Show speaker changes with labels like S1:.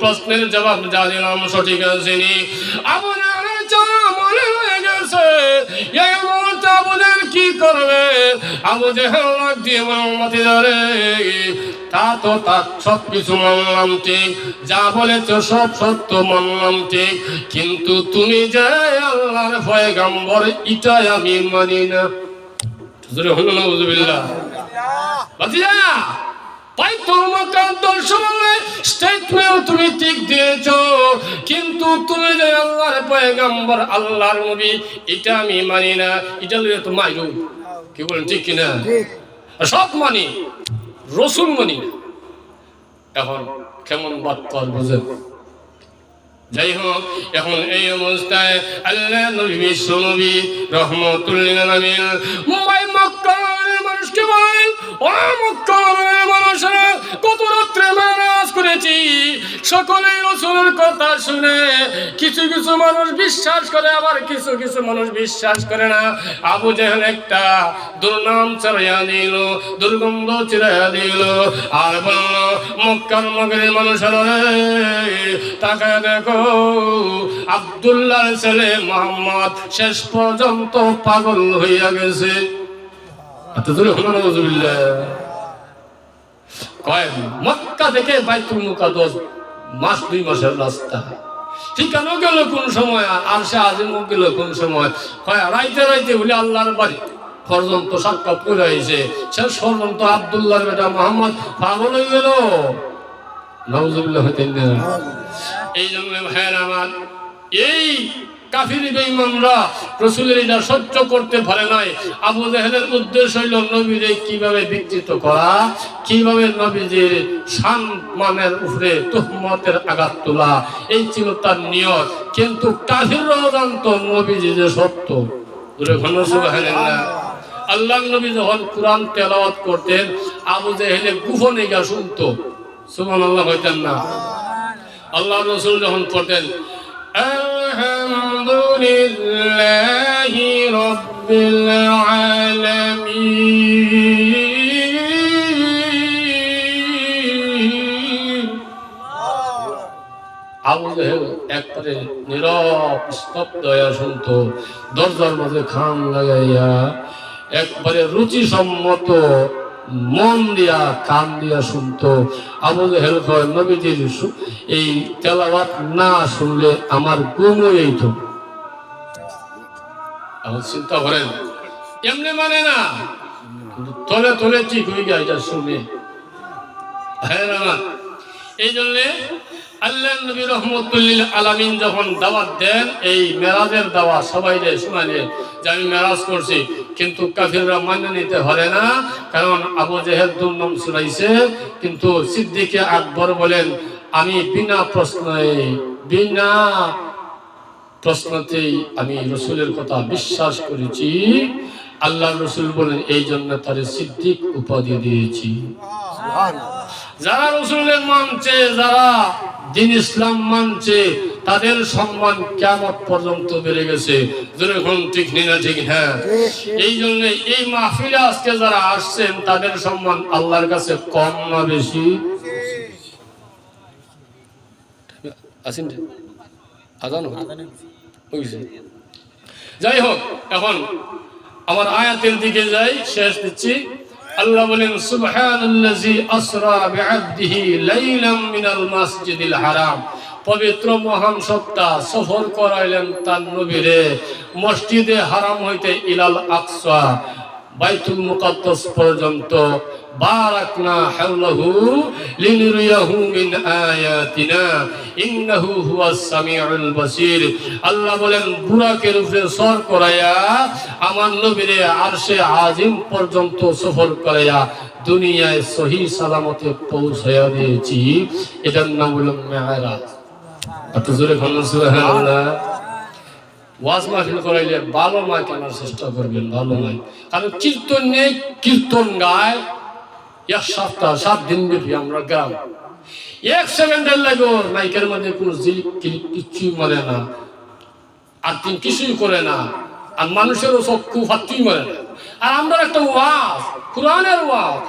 S1: প্রশ্নের জবাব যা দিলাম সঠিক আসেনি মনে হয়ে তা সত্য কিন্তু তুমি যে আল্লাহর পয়গাম্বর এটাই আমি মানি না জোরে হলো না বুঝবিল্লাহ বাজিয়া বাইতুল মুকাদ্দাস সময়ে স্টেটমেন্ট তুমি ঠিক দিয়েছ কিন্তু তুমি যে আল্লাহর পয়গাম্বর আল্লাহর নবী এটা আমি মানি না। এটা লইয়া তো মাইরু কি বলেন ঠিক কিনা? সব মানি রসুল মানি না। এখন কেমন বাক্য বুঝেন? যাই হোক এখন এই অবস্থায় আল্লাহ নবী বিশ্ব নবী রহমতুল্লিল মুম্বাই মক্কার মানুষকে বলেন ও মক্কার মানুষেরা কত রাত্রে করেছি সকলে রসুলের কথা শুনে। কিছু কিছু মানুষ বিশ্বাস করে, আবার কিছু কিছু মানুষ বিশ্বাস করে না। আবু জেহেল একটা দুর্নাম চড়াইয়া দিল, দুর্গন্ধ চিরাইয়া দিল, আর বলল, মক্কার মগরের মানুষেরা তাকে দেখো আব্দুল্লাহর ছেলে মোহাম্মদ শেষ পর্যন্ত পাগল হইয়া গেছে। দূরে হলো নজরুল্লাহ কয় মক্কা থেকে বাইতুল মুকাদ্দাস মাস দুই মাসের রাস্তা। ঠিকানো গেল কোন সময়? আর সে আজিম গেল কোন সময়? কয় রাইতে রাইতে বলে আল্লাহর বাড়ি। পর্যন্ত সাক্ষাৎ করে আইছে শেষ পর্যন্ত আব্দুল্লাহর বেটা মোহাম্মদ পাগল হয়ে গেল। নজরুল্লাহ হতেন এই জন্য ভাইয়ের আমার এই করতে পারে নাই। আবু উদ্দেশ্য হইল নবীরে করা নবীজির সম্মানের উপরে আঘাত তোলা, এই তার কিন্তু নবীজি যে সত্য। আল্লাহ নবী যখন কোরআন তেলাওয়াত করতেন, আবু জাহেলে গোপনে গা শুনতো। সুবহানাল্লাহ, হইতেন না। আল্লাহ রসুল যখন পড়তেন আলহামদুলিল্লাহি রাব্বিল আলামিন আবু জাহেল একবারে নীরব, স্তব্ধ হইয়া শুনতো। দরজার মাঝে খান লাগাইয়া একবারে রুচি সম্মত মন দিয়া, কান দিয়া শুনতো। আবু কয় নবীজির এই তেলাওয়াত না শুনলে আমার ঘুমও এইতো। এখন চিন্তা করেন। এমনি মানে না তলে তলে ঠিক হয়ে যায় এটা শুনে। হ্যাঁ এই জন্যে আল্লাহ নবী রহমতুল্লিল আলামিন যখন দাওয়াত দেন, এই মেরাজের দাওয়া সবাই যে শোনালে যে আমি মেরাজ করছি, কিন্তু কাফিররা মান্য নিতে পারে না, কারণ আবু জেহেদ দুর্নাম শুনাইছে, কিন্তু সিদ্দিকে আকবর বলেন, আমি বিনা প্রশ্নে বিনা প্রশ্নতেই আমি রসুলের কথা বিশ্বাস করেছি। আল্লাহ রসুল বলেন এই জন্য তারে সিদ্দিক উপাধি দিয়েছি। যারা রসুলের মানছে যারা দিন ইসলাম মানছে তাদের সম্মান কেমন পর্যন্ত বেড়ে গেছে। যেরকম ঠিক না ঠিক? হ্যাঁ। এই জন্য এই মাহফিলে আজকে যারা আসছেন তাদের সম্মান আল্লাহর কাছে কম না বেশি? আসেন আজান যাই হোক, এখন আমার আয়াতের দিকে যাই, শেষ দিচ্ছি। আল্লাহ বলেন, সুবহানাল্লাযী আসরা বিআবদিহি লাইলাম মিনাল মাসজিদিল হারাম। পবিত্র মহান সত্তা সফর করাইলেন তার নবীরে। মসজিদে হারাম হইতে ইলাল আকসা। বাইতুল মুকাদ্দাস পর্যন্ত, বারাকনা হাওলাহু লিনুরিয়াহু মিন আয়াতিনা, ইন্নাহু হুয়াস সামিউল বাসীর। আল্লাহ বলেন, বুরাকের উপরে সর করায়া আমার নবীরে আরশে আজিম পর্যন্ত সফর করায়া দুনিয়ায় সহি সালামতে পৌঁছায়া দিয়েছি। এটার নাম হলো মেহরাজ এত জোরে সুবহানাল্লাহ। ওয়াজ মাহফিল করাইলে ভালো মাইক আনার চেষ্টা করবেন, ভালো মাইক। কারণ কীর্তন নেই, কীর্তন গায়, এক সপ্তাহ, সাত দিন ব্যাপী আমরা গাও এক সেকেন্ডের লাগো মাইকের মধ্যে কোনো জিলিক কিচ্ছুই মরে না। আর তিন কিছুই করে না। আর মানুষেরও চক্ষু ফাত্তুই মরে না। আর আমরা একটা ওয়াজ, কোরআনের ওয়াজ।